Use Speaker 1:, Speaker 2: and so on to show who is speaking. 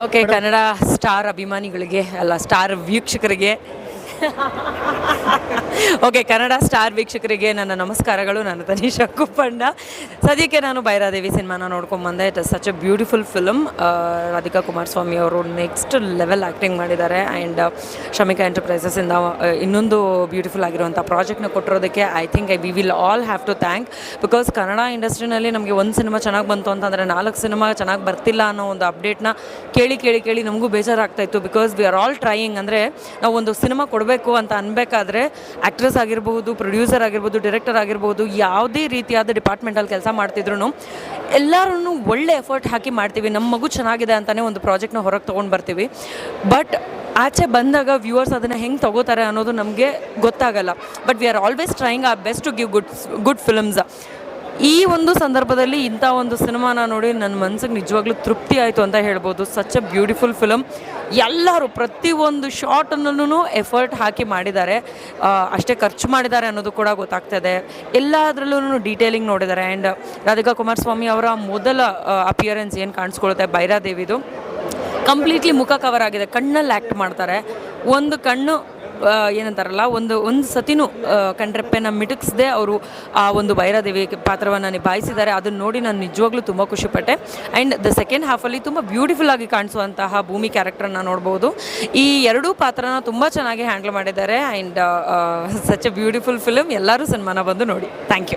Speaker 1: Okay Kannada star ಅಭಿಮಾನಿಗಳಿಗೆ ಅಲ್ಲ star ವೀಕ್ಷಕರಿಗೆ ಓಕೆ ಕನ್ನಡ ಸ್ಟಾರ್ ವೀಕ್ಷಕರಿಗೆ ನನ್ನ ನಮಸ್ಕಾರಗಳು. ನಾನು ತನೀಶಾ ಕುಪ್ಪಣ್ಣ. ಸದ್ಯಕ್ಕೆ ನಾನು ಭೈರಾದೇವಿ ಸಿನಿಮಾನ ನೋಡ್ಕೊಂಬಂದೆ it such a beautiful film Radhika Kumaraswamy ಅವರು ನೆಕ್ಸ್ಟ್ ಲೆವೆಲ್ ಆ್ಯಕ್ಟಿಂಗ್ ಮಾಡಿದ್ದಾರೆ. ಆ್ಯಂಡ್ ಶ್ರಮಿಕ ಎಂಟರ್ಪ್ರೈಸಸ್ಸಿಂದ ಇನ್ನೊಂದು ಬ್ಯೂಟಿಫುಲ್ ಆಗಿರುವಂಥ ಪ್ರಾಜೆಕ್ಟ್ನ ಕೊಟ್ಟಿರೋದಕ್ಕೆ I think I we will all have to thank because Kannada ಇಂಡಸ್ಟ್ರಿನಲ್ಲಿ ನಮಗೆ ಒಂದು ಸಿನಿಮಾ ಚೆನ್ನಾಗಿ ಬಂತು ಅಂತಂದರೆ ನಾಲ್ಕು ಸಿನಿಮಾ ಚೆನ್ನಾಗಿ ಬರ್ತಿಲ್ಲ ಅನ್ನೋ ಒಂದು ಅಪ್ಡೇಟ್ನ ಕೇಳಿ ಕೇಳಿ ಕೇಳಿ ನಮಗೂ ಬೇಜಾರಾಗ್ತಾ ಇತ್ತು. Because we are all trying ಅಂದರೆ ನಾವು ಒಂದು ಸಿನಿಮಾ ಕೊಡಬೇಕು ಅಂತ ಅನ್ಬೇಕಾದ್ರೆ ಆ್ಯಕ್ಟ್ರೆಸ್ ಆಗಿರ್ಬೋದು ಪ್ರೊಡ್ಯೂಸರ್ ಆಗಿರ್ಬೋದು ಡೈರೆಕ್ಟರ್ ಆಗಿರ್ಬೋದು, ಯಾವುದೇ ರೀತಿಯಾದ ಡಿಪಾರ್ಟ್ಮೆಂಟಲ್ಲಿ ಕೆಲಸ ಮಾಡ್ತಿದ್ರು ಎಲ್ಲರೂ ಒಳ್ಳೆ ಎಫರ್ಟ್ ಹಾಕಿ ಮಾಡ್ತೀವಿ. ನಮ್ಮ ಮಗು ಚೆನ್ನಾಗಿದೆ ಅಂತಲೇ ಒಂದು ಪ್ರಾಜೆಕ್ಟ್ನ ಹೊರಗೆ ತೊಗೊಂಡು ಬರ್ತೀವಿ. ಬಟ್ ಆಚೆ ಬಂದಾಗ ವ್ಯೂವರ್ಸ್ ಅದನ್ನು ಹೆಂಗೆ ತಗೋತಾರೆ ಅನ್ನೋದು ನಮಗೆ ಗೊತ್ತಾಗಲ್ಲ. But we are always trying a best to give good good films ಈ ಒಂದು ಸಂದರ್ಭದಲ್ಲಿ ಇಂಥ ಒಂದು ಸಿನಿಮಾನ ನೋಡಿ ನನ್ನ ಮನ್ಸಿಗೆ ನಿಜವಾಗ್ಲೂ ತೃಪ್ತಿ ಆಯಿತು ಅಂತ ಹೇಳ್ಬೋದು. ಸಚ್ ಅ ಬ್ಯೂಟಿಫುಲ್ ಫಿಲಮ್ ಎಲ್ಲರೂ ಪ್ರತಿಯೊಂದು ಶಾರ್ಟನ್ನು ಎಫರ್ಟ್ ಹಾಕಿ ಮಾಡಿದ್ದಾರೆ. ಅಷ್ಟೇ ಖರ್ಚು ಮಾಡಿದ್ದಾರೆ ಅನ್ನೋದು ಕೂಡ ಗೊತ್ತಾಗ್ತದೆ. ಎಲ್ಲದರಲ್ಲೂ ಡೀಟೇಲಿಂಗ್ ನೋಡಿದ್ದಾರೆ. ಆ್ಯಂಡ್ ರಾಧಿಕಾ ಕುಮಾರಸ್ವಾಮಿ ಅವರ ಮೊದಲ ಅಪಿಯರೆನ್ಸ್ ಏನು ಕಾಣಿಸ್ಕೊಳುತ್ತೆ ಬೈರಾದೇವಿದು. ಕಂಪ್ಲೀಟ್ಲಿ ಮುಖ ಕವರ್ ಆಗಿದೆ. ಕಣ್ಣಲ್ಲಿ ಆ್ಯಕ್ಟ್ ಮಾಡ್ತಾರೆ. ಒಂದು ಕಣ್ಣು ಏನಂತಾರಲ್ಲ, ಒಂದು ಒಂದು ಸತಿನೂ ಕಣ್ರೆಪ್ಪೆನ ಮಿಟುಕಿಸದೆ ಅವರು ಆ ಒಂದು ಭೈರಾದೇವಿ ಪಾತ್ರವನ್ನು ನಿಭಾಯಿಸಿದ್ದಾರೆ. ಅದನ್ನು ನೋಡಿ ನಾನು ನಿಜವಾಗ್ಲೂ ತುಂಬ ಖುಷಿಪಟ್ಟೆ. ಆ್ಯಂಡ್ ದ ಸೆಕೆಂಡ್ ಹಾಫಲ್ಲಿ ತುಂಬ ಬ್ಯೂಟಿಫುಲ್ ಆಗಿ ಕಾಣಿಸುವಂತಹ ಭೂಮಿ ಕ್ಯಾರೆಕ್ಟರ್ನ ನೋಡ್ಬೋದು. ಈ ಎರಡೂ ಪಾತ್ರನ ತುಂಬ ಚೆನ್ನಾಗಿ ಹ್ಯಾಂಡಲ್ ಮಾಡಿದ್ದಾರೆ. And such a beautiful film ಎಲ್ಲರೂ ಸನ್ಮಾನ ಬಂದು ನೋಡಿ. Thank you